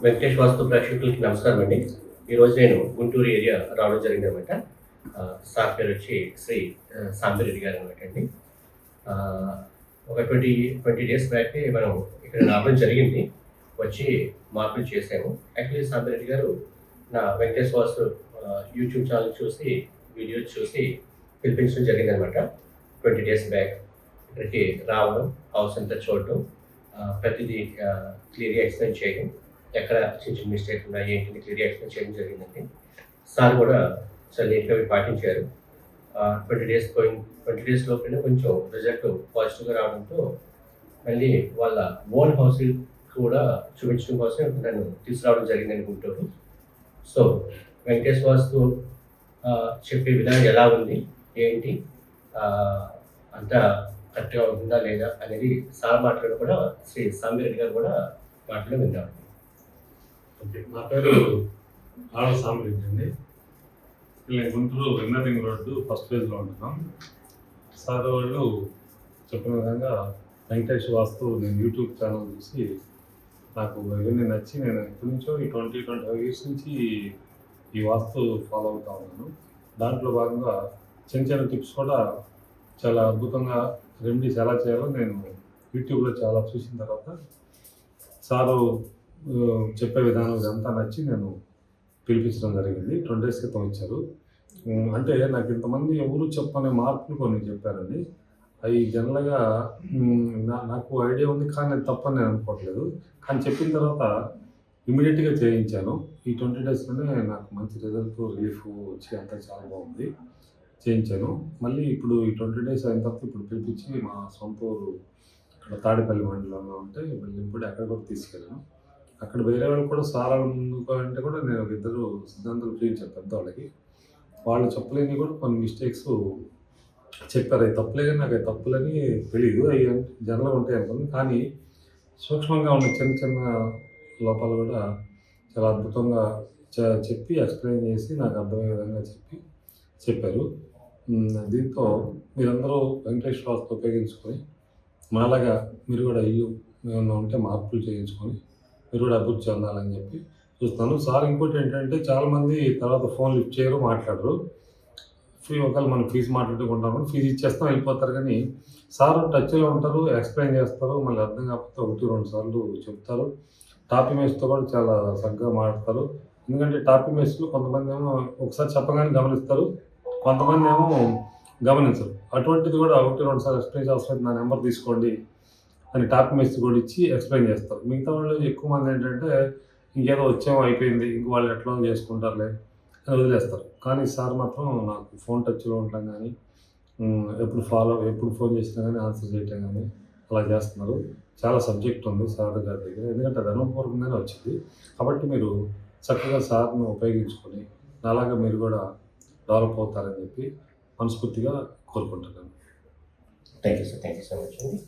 వెంకటేష్ వాస్తు ప్రేక్షకులకి నమస్కారం అండి. ఈరోజు నేను గుంటూరు ఏరియా రావడం జరిగింది అనమాట సార్ పేరు వచ్చి శ్రీ ఆ, సాంబిరెడ్డి గారు అనమాట అండి. ఒక ట్వంటీ ట్వంటీ డేస్ బ్యాక్ మనం ఇక్కడ రావడం జరిగింది. వచ్చి మార్పులు చేసాము యాక్చువల్లీ సాంబిరెడ్డి గారు నా వెంకటేష్ వాస్తు యూట్యూబ్ ఛానల్ చూసి వీడియోస్ చూసి పిలిపించడం జరిగింది అనమాట ట్వంటీ డేస్ బ్యాక్ ఇక్కడికి రావడం హౌస్ అంతా చూడటం ప్రతిదీ క్లియర్గా ఎక్స్ప్లెయిన్ చేయడం ఎక్కడ చిన్న చిన్న మిస్టేక్ ఉన్నాయి ఏంటి క్లియర్ ఎక్స్ప్లెయిన్ చేయడం జరిగిందండి. సార్ కూడా చాలా నీట్గా అవి పాటించారు. ట్వంటీ డేస్ పోయిన ట్వంటీ డేస్ లోపలనే కొంచెం రిజల్ట్ పాజిటివ్గా రావడంతో మళ్ళీ వాళ్ళ ఓన్ హౌస్ కూడా చూపించడం కోసం నన్ను తీసుకురావడం జరిగింది గుంటూరు సో వెంకటేష్ వాస్తు చెప్పే విధానం ఎలా ఉంది? ఏంటి? అంతా కరెక్ట్గా ఉందా లేదా అనేది సార్ మాట్లాడు కూడా శ్రీ సామిరెడ్డి గారు కూడా మాట్లాడి విన్నాడు ఓకే నా పేరు ఆడ సామరెడ్డి అండి. నేను గుంటూరు వెన్నరింగ్ రోడ్డు ఫస్ట్ ఫేజ్లో ఉంటున్నాం. సార్ వాళ్ళు చెప్పిన విధంగా వెంకటేష్ వాస్తు నేను యూట్యూబ్ ఛానల్ చూసి నాకు ఇవన్నీ నచ్చి నేను ఎప్పటి నుంచో ఈ ట్వంటీ ట్వంటీ ఫైవ్ ఇయర్స్ నుంచి ఈ వాస్తు ఫాలో అవుతా ఉన్నాను. దాంట్లో భాగంగా చిన్న చిన్న టిప్స్ కూడా చాలా అద్భుతంగా రెమెడీస్ ఎలా చేయాలో నేను యూట్యూబ్లో చాలా చూసిన తర్వాత సారు చెప్పే విధానం ఇదంతా నచ్చి నేను పిలిపించడం జరిగింది. ట్వంటీ డేస్ క్రితం ఇచ్చారు. అంటే నాకు ఇంతమంది ఎవరు చెప్పనే మార్పులు కొన్ని చెప్పారండి. అవి జనరల్గా నా- నాకు ఐడియా ఉంది కానీ నేను తప్పని నేను అనుకోవట్లేదు. కానీ చెప్పిన తర్వాత ఇమీడియట్గా చేయించాను. ఈ ట్వంటీ డేస్లోనే నాకు మంచి రిజల్ట్ రిలీఫ్ వచ్చి అంతా చాలా బాగుంది. చేయించాను. మళ్ళీ ఇప్పుడు ఈ ట్వంటీ డేస్ అయిన తర్వాత ఇప్పుడు పిలిపించి మా సొంత ఊరు ఇక్కడ తాడేపల్లి మండలంలో ఉంటే వెళ్ళినప్పుడు అక్కడ కూడా తీసుకెళ్ళాను. అక్కడ వేరే వాళ్ళు కూడా సారా అంటే కూడా నేను ఒక ఇద్దరు సిద్ధాంతాలు చూపించాను పెద్దవాళ్ళకి వాళ్ళు చెప్పలేని కూడా కొన్ని మిస్టేక్స్ చెప్పారు. అవి తప్పులే కానీ నాకు అవి తప్పులని తెలియదు అవి జనరల్గా ఉంటాయి అనుకుంది కానీ సూక్ష్మంగా ఉన్న చిన్న చిన్న లోపాలు కూడా చాలా అద్భుతంగా చ- చెప్పి ఎక్స్ప్లెయిన్ చేసి నాకు అర్థమయ్యే విధంగా చెప్పి చెప్పారు. దీంతో మీరందరూ వెంకటేశ్వర వాస్తు ఉపయోగించుకొని మాలాగా మీరు కూడా ఇల్లు ఏమన్నా ఉంటే మార్పులు చేయించుకొని మీరు కూడా అభివృద్ధి చెందాలని చెప్పి చూస్తాను. సార్ ఇంకోటి ఏంటంటే చాలామంది తర్వాత ఫోన్ లిఫ్ట్ చేయరు మాట్లాడరు. ఫీ ఒకవేళ మనం ఫీజు మాట్లాడుకుంటాము ఫీజు ఇచ్చేస్తాం వెళ్ళిపోతారు. కానీ సార్ టచ్లో ఉంటారు ఎక్స్ప్లెయిన్ చేస్తారు మళ్ళీ అర్థం కాకపోతే ఒకటి రెండు సార్లు చెప్తారు. టాపీ మేస్తో కూడా చాలా చక్కగా మాట్లాడతారు. ఎందుకంటే టాపీ ఇమేజ్లు కొంతమంది ఏమో ఒకసారి చెప్పగానే గమనిస్తారు కొంతమంది ఏమో గమనించరు. అటువంటిది కూడా ఒకటి రెండు సార్లు ఎక్స్ప్లెయిన్ చేస్తారు నా నెంబర్ తీసుకోండి. అని డాక్యుమెంట్స్ కూడా ఇచ్చి ఎక్స్ప్లెయిన్ చేస్తారు. మిగతా వాళ్ళు ఎక్కువ మంది ఏంటంటే ఇంకేదో వచ్చామో అయిపోయింది ఇంక వాళ్ళు ఎట్లా చేసుకుంటారులే అని వదిలేస్తారు. కానీ సార్ మాత్రం నాకు ఫోన్ టచ్లో ఉండటం కానీ ఎప్పుడు ఫాలో ఎప్పుడు ఫోన్ చేసినా కానీ ఆన్సర్ చేయటం కానీ అలా చేస్తున్నారు. చాలా సబ్జెక్ట్ ఉంది సార్ గారి దగ్గర. ఎందుకంటే అది అనుభవపూర్వకంగానే వచ్చింది. కాబట్టి మీరు చక్కగా సార్ను ఉపయోగించుకొని అలాగా మీరు కూడా డెవలప్ అవుతారని చెప్పి మనస్ఫూర్తిగా కోరుకుంటున్నాను. Thank you sir. Thank you so much అండి.